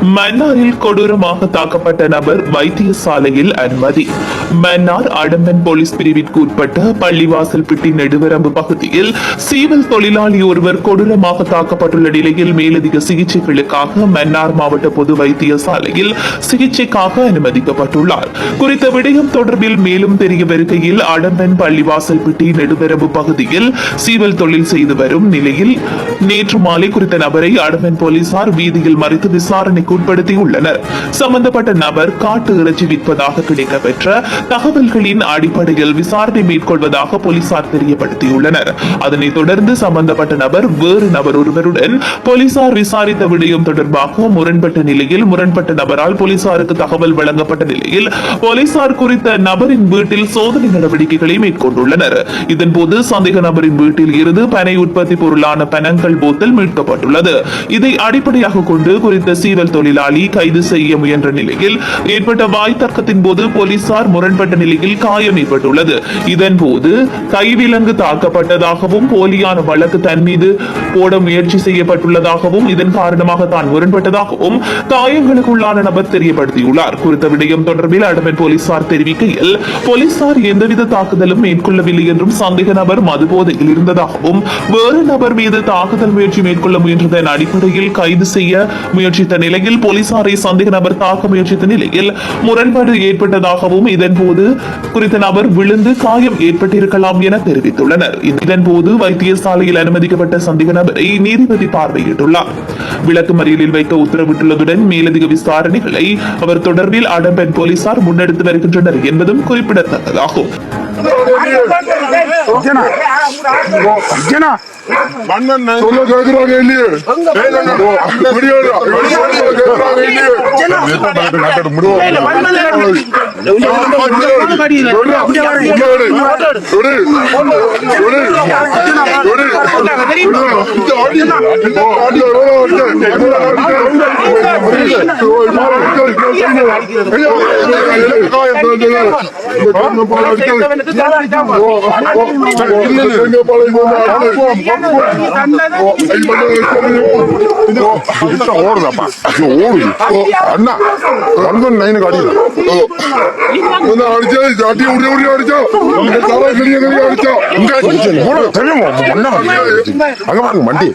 மன்னாரில் கொடூரமாக தாக்கப்பட்ட நபர் வைத்தியசாலையில் அனுமதி. மன்னார் அடம்பன் போலீஸ் பிரிவிற்கு உட்பட்ட பள்ளிவாசல் பிட்டி நெடுவரம்பு பகுதியில் சீவல் தொழிலாளி ஒருவர் கொடூரமாக தாக்கப்பட்டுள்ள நிலையில் மேலதிக சிகிச்சைகளுக்காக மன்னார் மாவட்ட பொது வைத்தியசாலையில் சிகிச்சைக்காக அனுமதிக்கப்பட்டுள்ளார். குறித்த விடயம் தொடர்பில் மேலும் தெரிய வருகையில் அடம்பன் பள்ளிவாசல் பிட்டி நெடுவரம்பு பகுதியில் சீவல் தொழில் செய்து வரும் நிலையில் நேற்று மாலை குறித்த நபரை அடம்பன் போலீசார் வீதியில் மறித்து விசாரணைக்கு உட்படுத்தியுள்ளனர். சம்பந்தப்பட்ட நபர் காட்டு இறைச்சி விற்பதாக கிடைக்கப்பெற்ற தகவல்களின் அடிப்படையில் விசாரணை மேற்கொள்வதாக போலீசார் தெரியப்படுத்தியுள்ளனர். அதனைத் தொடர்ந்து சம்பந்தப்பட்ட நபர் வேறு நபர் ஒருவருடன் போலீசார் விசாரித்த விடயம் தொடர்பாக முரண்பட்ட நிலையில் முரண்பட்ட நபரால் போலீசாருக்கு தகவல் வழங்கப்பட்ட நிலையில் போலீசார் குறித்த நபரின் வீட்டில் சோதனை நடவடிக்கைகளை மேற்கொண்டுள்ளனர். இதன்போது சந்தேக நபரின் வீட்டில் இருந்து பனை உற்பத்தி பொருளான பனங்கள் போத்தல் மீட்கப்பட்டுள்ளது. இதை அடிப்படையாக கொண்டு குறித்த சீவல் தொழிலாளி கைது செய்ய முயன்ற நிலையில் ஏற்பட்ட வாய் தர்க்கத்தின் போது போலீசார் முரண்பட்ட நிலையில் காயம் ஏற்பட்டுள்ளது. இதன்போது கைவிலங்கு தாக்கப்பட்டதாகவும் போலியான வழக்கு தன் மீது போட முயற்சி செய்யப்பட்டுள்ளதாகவும் இதன் காரணமாக தான் முரண்பட்டதாகவும் காயங்களுக்குள்ளான நபர் தெரியப்படுத்தியுள்ளார். குறித்த விடயம் தொடர்பில் அடமன் போலீசார் தெரிவிக்கையில் போலீசார் எந்தவித தாக்குதலும் மேற்கொள்ளவில்லை என்றும் சந்தேக நபர் மது போதையில் இருந்ததாகவும் வேறு நபர் மீது தாக்குதல் முயற்சி மேற்கொள்ள முயன்றதன் அடிப்படையில் கைது செய்ய முயற்சித்த நிலையில் போலீசாரை சந்தேக நபர் தாக்க முயற்சித்த நிலையில் முரண்பாடு ஏற்பட்டதாகவும் இதன்போது குறித்த நபர் விழுந்து காயம் ஏற்பட்டிருக்கலாம் என தெரிவித்துள்ளனர். இதன்போது வைத்தியசாலையில் அனுமதிக்கப்பட்ட சந்தேக நபரை நீதிபதி பார்வையிட்டுள்ளார். விளக்கு மறியலில் வைக்க உத்தரவிட்டுள்ளதுடன் மேலதிக விசாரணைகளை அவர் தொடர்பில் அடம்பெண் போலீசார் முன்னெடுத்து வருகின்றனர் என்பதும் குறிப்பிடத்தக்கதாகும். மன்னன் சொல்ல கேக்குறாங்க இல்லையே. ஓடுதாப்பா പക്ഷെ ഓടി അണ്ണ അണ്ണൻ നൈന് കാട്ടിയില്ല ഒന്ന് അടിച്ചോ ചാട്ടി ഉടി ഉടി അടിച്ചോ അടിച്ചോ അങ്ങനെ വണ്ടി